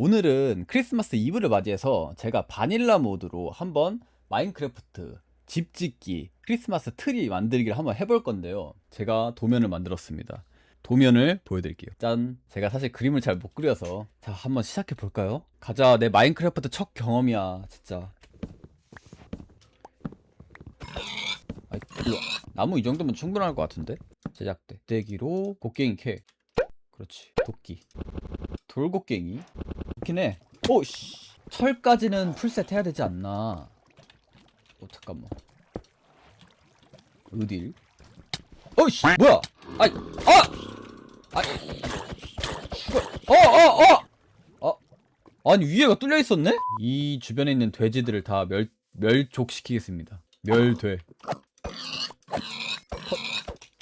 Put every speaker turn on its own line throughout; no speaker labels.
오늘은 크리스마스 이브를 맞이해서 제가 바닐라 모드로 한번 마인크래프트 집 짓기 크리스마스 트리 만들기를 한번 해볼 건데요. 제가 도면을 만들었습니다. 도면을 보여드릴게요. 짠! 제가 사실 그림을 잘 못 그려서 자 한번 시작해 볼까요? 가자 내 마인크래프트 첫 경험이야 진짜. 아이. 나무 이 정도면 충분할 것 같은데? 제작대 대기로 곡괭이 캐 그렇지 도끼 돌곡괭이 좋긴 해. 오씨. 철까지는 풀셋 해야 되지 않나. 어 잠깐만. 어딜? 어이씨. 뭐야? 아이 아! 아이. 죽어 어어어! 어, 아니 위에가 뚫려 있었네? 이 주변에 있는 돼지들을 다 멸 멸족시키겠습니다. 멸돼.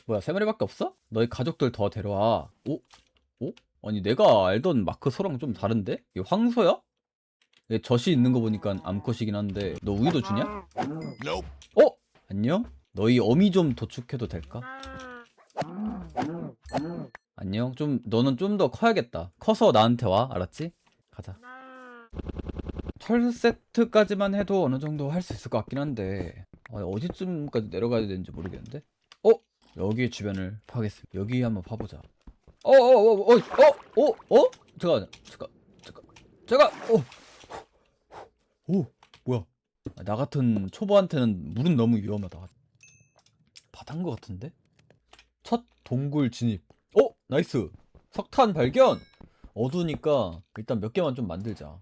뭐야 세 마리밖에 없어? 너희 가족들 더 데려와. 오? 오? 아니 내가 알던 마크 소랑 좀 다른데? 이게 황소야? 얘 젖이 있는 거 보니까 암컷이긴 한데 너 우유도 주냐? 어? 안녕? 너희 어미 좀 도축해도 될까? 안녕? 좀 너는 좀 더 커야겠다. 커서 나한테 와. 알았지? 가자. 철 세트까지만 해도 어느 정도 할 수 있을 것 같긴 한데 아, 어디쯤까지 내려가야 되는지 모르겠는데? 어? 여기 주변을 파겠습니다. 여기 한번 파보자. 어, 어, 어, 어, 어, 어, 어? 잠깐, 잠깐, 잠깐, 잠깐, 어, 오, 뭐야? 아, 나 같은 초보한테는 물은 너무 위험하다. 바다인 것 같은데? 첫 동굴 진입. 어, 나이스. 석탄 발견. 어두우니까 일단 몇 개만 좀 만들자.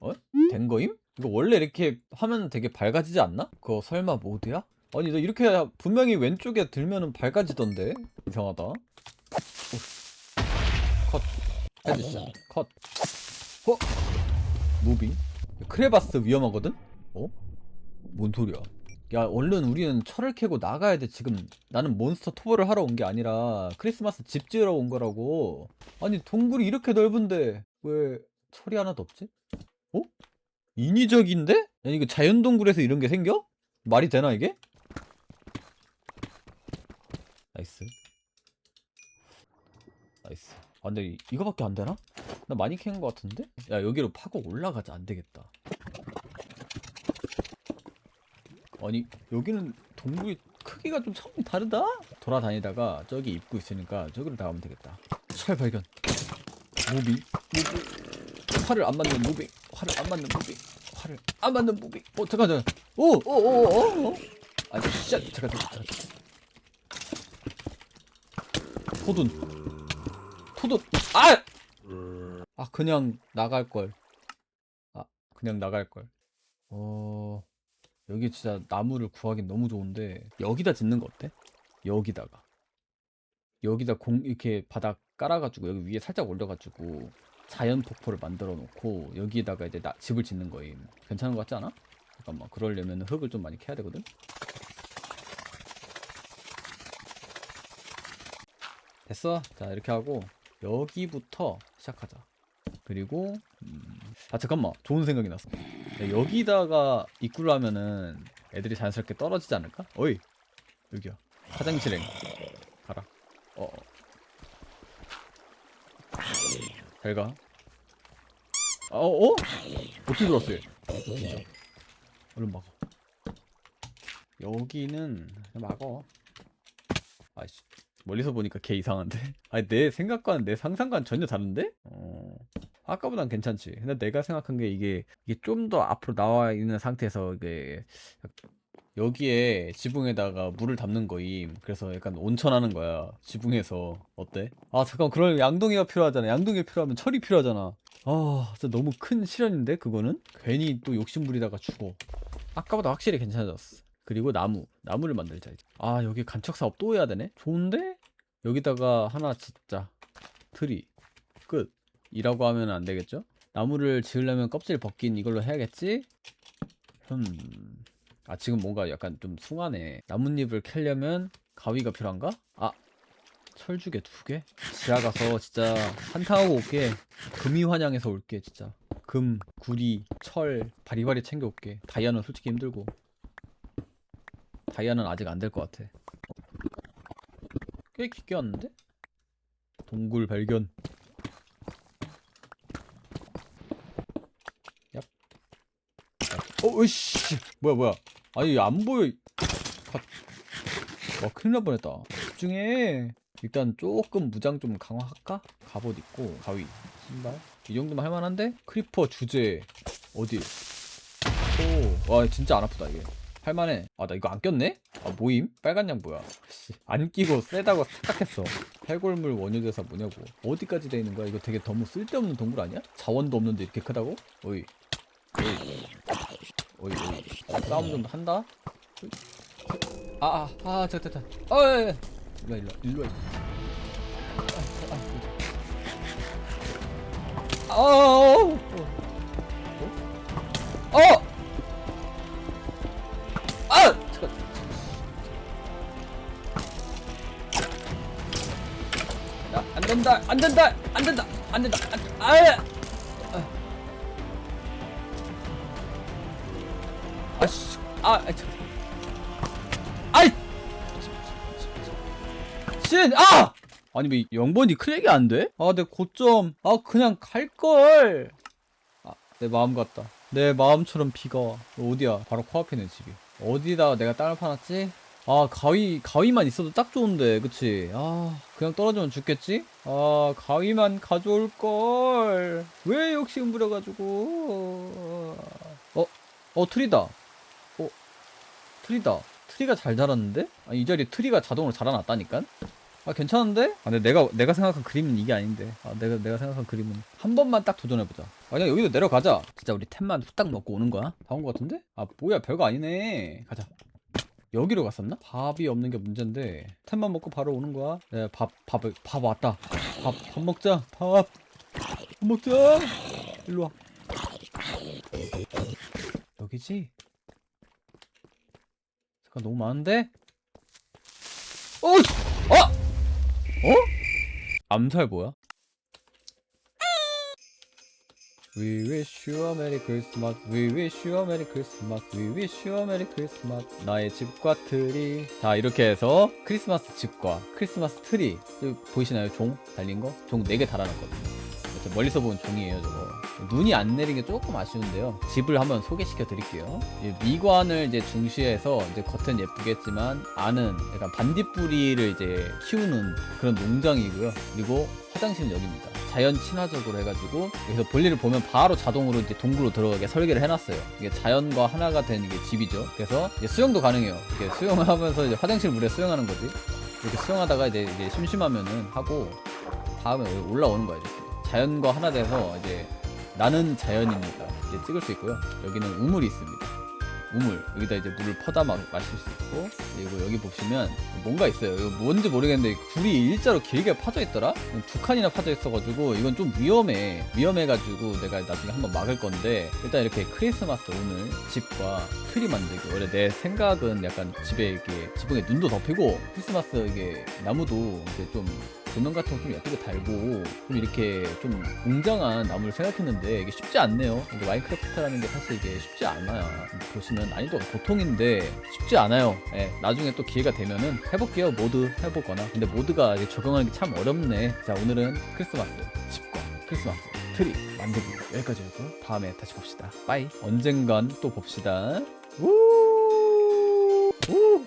어? 된 거임? 이거 원래 이렇게 하면 되게 밝아지지 않나? 그거 설마 모드야? 아니 너 이렇게 분명히 왼쪽에 들면은 밝아지던데 이상하다 오. 컷 해주자 컷 어? 무빙 크레바스 위험하거든? 어? 뭔 소리야 야 얼른 우리는 철을 캐고 나가야 돼 지금 나는 몬스터 토벌을 하러 온 게 아니라 크리스마스 집 지으러 온 거라고 아니 동굴이 이렇게 넓은데 왜 철이 하나도 없지? 어? 인위적인데? 아니 이거 자연 동굴에서 이런 게 생겨? 말이 되나 이게? 나이스. 나이스. 아 근데 이- 이거밖에 안 되나? 나 많이 캔 거 같은데? 야 여기로 파고 올라가자. 안 되겠다. 아니 여기는 동굴이 크기가 좀 처음 다르다? 돌아다니다가 저기 입구 있으니까 저기로 나가면 되겠다. 철 발견. 무빙. 무빙 활을 안 맞는 무빙. 활을 안 맞는 무빙. 활을 안 맞는 무빙. 어 잠깐 잠깐 오오오오 오, 아니 진짜 잠깐 잠깐 잠깐 토둔 토둔 아! 아 그냥 나갈 걸. 아 그냥 나갈 걸. 어 여기 진짜 나무를 구하기 너무 좋은데 여기다 짓는 거 어때? 여기다가 여기다 공 이렇게 바닥 깔아가지고 여기 위에 살짝 올려가지고 자연 폭포를 만들어 놓고 여기에다가 이제 나, 집을 짓는 거임. 괜찮은 거 같지 않아? 잠깐만 그러려면 흙을 좀 많이 캐야 되거든. 됐어. 자 이렇게 하고 여기부터 시작하자. 그리고 음... 아 잠깐만 좋은 생각이 났어. 야, 여기다가 입구를 하면은 애들이 자연스럽게 떨어지지 않을까? 어이 여기야 화장실행 가라. 어. 어. 잘 가. 아, 어? 어? 어떻게 들어왔어? 얘? 얼른 막어. 여기는 막어. 아이씨. 멀리서 보니까 개 이상한데? 아니 내 생각과는 내 상상과는 전혀 다른데? 어... 아까보단 괜찮지. 근데 내가 생각한 게 이게 이게 좀 더 앞으로 나와 있는 상태에서 이게 여기에 지붕에다가 물을 담는 거임. 그래서 약간 온천하는 거야. 지붕에서 어때? 아 잠깐 그럼 양동이가 필요하잖아. 양동이 필요하면 철이 필요하잖아. 아 진짜 너무 큰 실현인데 그거는? 괜히 또 욕심 부리다가 죽어. 아까보다 확실히 괜찮아졌어. 그리고 나무 나무를 만들자 이제 아 여기 간척 사업 또 해야 되네 좋은데 여기다가 하나 짓자. 트리. 끝. 이라고 하면 안 되겠죠? 나무를 지으려면 껍질 벗긴 이걸로 해야겠지? 흠 아 지금 뭔가 약간 좀 숭하네. 나뭇잎을 캐려면 가위가 필요한가? 아 철주개 두 개? 지하 가서 진짜 한탕하고 올게. 금이 환영해서 올게 진짜. 금 구리 철 바리바리 챙겨 올게. 다이아는 솔직히 힘들고. 다이아는 아직 안 될 것 같아. 쇠기 꼈는데? 동굴 발견. 얍. 어, 으씨. 뭐야, 뭐야. 아니, 안 보여. 갓. 와, 큰일 날 뻔했다. 집중해. 일단 조금 무장 좀 강화할까? 갑옷 입고, 가위, 신발. 이 정도면 할만한데? 크리퍼 주제. 어디? 오. 와, 진짜 안 아프다, 이게. 할만해. 아, 나 이거 안 꼈네? 아, 모임? 빨간 양 뭐야? 씨, 안 끼고 세다고 착각했어. 해골물 원효대사 뭐냐고. 어디까지 돼 있는 거야? 이거 되게 너무 쓸데없는 동굴 아니야? 자원도 없는데 이렇게 크다고? 어이. 어이. 어이, 어이. 아, 싸움 좀 한다? 어이. 아, 아, 아, 자, 자, 자. 어, 예, 예. 일로와, 일로와, 일로와. 아, 아, 아. 어, 어, 어. 어! 아! 된다, 안 된다, 안 된다, 안 된다, 안, 아! 아씨, 아, 아, 참. 아이, 신, 아! 아니 왜 0번이 크랙이 안 돼? 아, 내 고점, 아 그냥 갈 걸. 아, 내 마음 같다. 내 마음처럼 비가 와. 어디야? 바로 코앞이네 집이. 어디다 내가 땅을 파놨지? 아 가위 가위만 있어도 딱 좋은데 그치? 아 그냥 떨어지면 죽겠지? 아 가위만 가져올 걸. 왜 욕심 부려가지고? 어, 어 트리다. 어, 트리다. 트리가 잘 자랐는데? 아, 이 자리에 트리가 자동으로 자라났다니까? 아 괜찮은데? 아 근데 내가 내가 생각한 그림은 이게 아닌데. 아 내가 내가 생각한 그림은 한 번만 딱 도전해 보자. 아 그냥 여기도 내려가자. 진짜 우리 템만 후딱 먹고 오는 거야? 다 온 거 같은데? 아 뭐야 별거 아니네. 가자. 여기로 갔었나? 밥이 없는 게 문제인데 템만 먹고 바로 오는 거야. 네, 밥 밥을 밥 왔다. 밥 밥 먹자. 밥. 밥 먹자. 일로 와. 여기지? 잠깐 너무 많은데? 어! 어! 어? 암살 뭐야? We wish you a merry Christmas. We wish you a merry Christmas. We wish you a merry Christmas. 나의 집과 트리. 자 이렇게 해서 크리스마스 집과 크리스마스 트리. 보이시나요? 종 달린 거? 종 4개 달아놨거든요. 저 멀리서 보면 종이에요 저거. 눈이 안 내린 게 조금 아쉬운데요. 집을 한번 소개시켜 드릴게요. 이 미관을 이제 중시해서 이제 겉은 예쁘겠지만 안은 약간 반딧불이를 이제 키우는 그런 농장이고요. 그리고 화장실은 여기입니다. 자연 친화적으로 해가지고 여기서 볼일을 보면 바로 자동으로 이제 동굴로 들어가게 설계를 해놨어요. 이게 자연과 하나가 된 이게 집이죠. 그래서 수영도 가능해요. 이렇게 수영을 하면서 이제 화장실 물에 수영하는 거지. 이렇게 수영하다가 이제, 이제 심심하면은 하고 다음에 올라오는 거야 이렇게. 자연과 하나 돼서 이제 나는 자연입니다. 이제 찍을 수 있고요. 여기는 우물이 있습니다. 우물 여기다 이제 물을 퍼다 마, 마실 수 있고 그리고 여기 보시면 뭔가 있어요. 이거 뭔지 모르겠는데 굴이 일자로 길게 파져 있더라. 두 칸이나 파져 있어가지고 이건 좀 위험해. 위험해가지고 내가 나중에 한번 막을 건데 일단 이렇게 크리스마스 오늘 집과 트리 만들기. 원래 내 생각은 약간 집에 이렇게 지붕에 눈도 덮이고 크리스마스 이게 나무도 이제 좀 조명 같은 거 좀 예쁘게 달고 좀 이렇게 좀 웅장한 나무를 생각했는데 이게 쉽지 않네요. 이게 마인크래프트라는 게 사실 이게 쉽지 않아요. 보시면 난이도가 보통인데 쉽지 않아요. 예, 나중에 또 기회가 되면은 해볼게요. 모드 해보거나. 근데 모드가 적용하는 게 참 어렵네. 자 오늘은 크리스마스 집과 크리스마스 트리 만들기 여기까지였고 다음에 다시 봅시다. 빠이. 언젠간 또 봅시다. 우. 우.